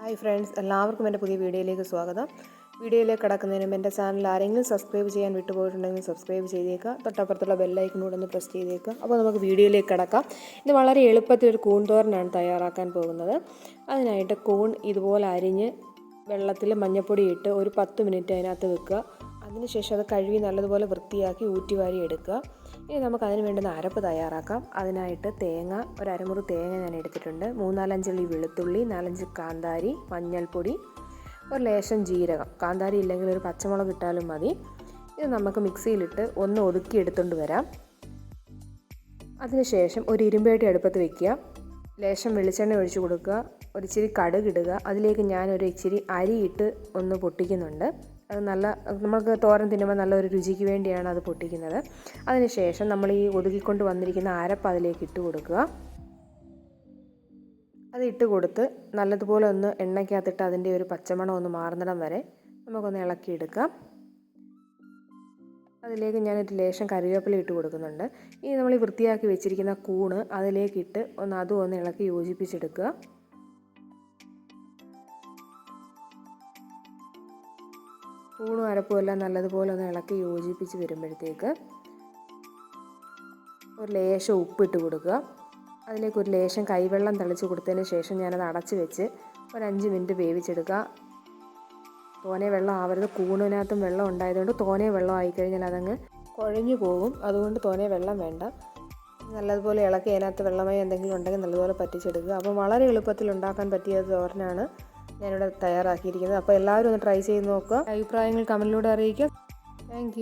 Hi friends എല്ലാവർക്കും എന്റെ പുതിയ വീഡിയോയിലേക്ക് സ്വാഗതം. വീഡിയോയിലേക്ക് കിടക്കുന്നതിന് മുമ്പ് എന്റെ ചാനൽ ആരെങ്കിലും സബ്സ്ക്രൈബ് ചെയ്യാൻ വിട്ടുപോയിട്ടുണ്ടെങ്കിൽ സബ്സ്ക്രൈബ് ചെയ്തേക്കുക തൊട്ടപ്പുറത്തുള്ള ബെല്ലൈക്കനോട് ഒന്ന് പ്രസ് ചെയ്തേക്കുക അപ്പോൾ നമുക്ക് വീഡിയോയിലേക്ക് കിടക്കാം. ഇത് വളരെ എളുപ്പത്തിൽ ഒരു കൂൺ തോരനാണ് തയ്യാറാക്കാൻ പോകുന്നത്. അതിനായിട്ട് കൂൺ ഇതുപോലെ അരിഞ്ഞ് വെള്ളത്തിൽ മഞ്ഞൾപ്പൊടി ഇട്ട് ഒരു പത്ത് മിനിറ്റ് അതിനകത്ത് വെക്കുക. അതിനുശേഷം അത് കഴുകി നല്ലതുപോലെ വൃത്തിയാക്കി ഊറ്റിവാരി എടുക്കുക. ഇനി നമുക്ക് അതിന് വേണ്ടുന്ന അരപ്പ് തയ്യാറാക്കാം. അതിനായിട്ട് തേങ്ങ ഒരു അരമുറി തേങ്ങ ഞാൻ എടുത്തിട്ടുണ്ട്. മൂന്നാലഞ്ചള്ളി വെളുത്തുള്ളി നാലഞ്ച് കാന്താരി മഞ്ഞൾപ്പൊടി ഒരു ലേശം ജീരകം. കാന്താരി ഇല്ലെങ്കിൽ ഒരു പച്ചമുളക് ഇട്ടാലും മതി. ഇത് നമുക്ക് മിക്സിയിലിട്ട് ഒന്ന് ഒതുക്കി എടുത്തുകൊണ്ട് വരാം. അതിനുശേഷം ഒരു ഇരുമ്പേട്ടി അടുപ്പത്ത് വെക്കുക. ലേശം വെളിച്ചെണ്ണ ഒഴിച്ചു കൊടുക്കുക. ഒരിച്ചിരി കടുകിടുക അതിലേക്ക് ഞാനൊരു ഇച്ചിരി അരിയിട്ട് ഒന്ന് പൊട്ടിക്കുന്നുണ്ട്. അത് നല്ല നമുക്ക് തോരൻ തിന്നുമ്പോൾ നല്ലൊരു രുചിക്ക് വേണ്ടിയാണ് അത് പൊട്ടിക്കുന്നത്. അതിനുശേഷം നമ്മൾ ഈ ഒതുക്കിക്കൊണ്ട് വന്നിരിക്കുന്ന അരപ്പ് അതിലേക്ക് ഇട്ട് കൊടുക്കുക. അത് ഇട്ട് കൊടുത്ത് നല്ലതുപോലെ ഒന്ന് എണ്ണയ്ക്കകത്തിട്ട് അതിന്റെ ഒരു പച്ചമണം ഒന്ന് മാറുന്നിടം വരെ നമുക്കൊന്ന് ഇളക്കിയെടുക്കാം. അതിലേക്ക് ഞാനൊരു ലേശം കറിവേപ്പില ഇട്ട് കൊടുക്കുന്നുണ്ട്. ഇനി നമ്മൾ വൃത്തിയാക്കി വെച്ചിരിക്കുന്ന കൂണ് അതിലേക്കിട്ട് ഒന്ന് അതും ഒന്ന് ഇളക്കി യോജിപ്പിച്ചെടുക്കുക. സ്പൂണും അരപ്പും എല്ലാം നല്ലതുപോലെ ഒന്ന് ഇളക്കി യോജിപ്പിച്ച് വരുമ്പോഴത്തേക്ക് ഒരു ലേശം ഉപ്പിട്ട് കൊടുക്കുക. അതിലേക്ക് ഒരു ലേശം കൈവെള്ളം തളിച്ച് കൊടുത്തതിന് ശേഷം ഞാനത് അടച്ച് വെച്ച് ഒരു അഞ്ച് മിനിറ്റ് വേവിച്ചെടുക്കുക. തോനെ വെള്ളം ആവരുത്. കൂണിനകത്തും വെള്ളം ഉണ്ടായതുകൊണ്ട് തോനെ വെള്ളം ആയിക്കഴിഞ്ഞാൽ അതങ്ങ് കുഴഞ്ഞു പോകും. അതുകൊണ്ട് തോനെ വെള്ളം വേണ്ട. നല്ലതുപോലെ ഇളക്കി അതിനകത്ത് വെള്ളമായി എന്തെങ്കിലും ഉണ്ടെങ്കിൽ നല്ലതുപോലെ പറ്റിച്ചെടുക്കുക. അപ്പോൾ വളരെ എളുപ്പത്തിൽ ഉണ്ടാക്കാൻ പറ്റിയ തോരനാണ് ഞാനിവിടെ തയ്യാറാക്കിയിരിക്കുന്നത്. അപ്പോൾ എല്ലാവരും ഒന്ന് ട്രൈ ചെയ്ത് നോക്കുക. അഭിപ്രായങ്ങൾ കമന്റിലൂടെ അറിയിക്കുക. താങ്ക്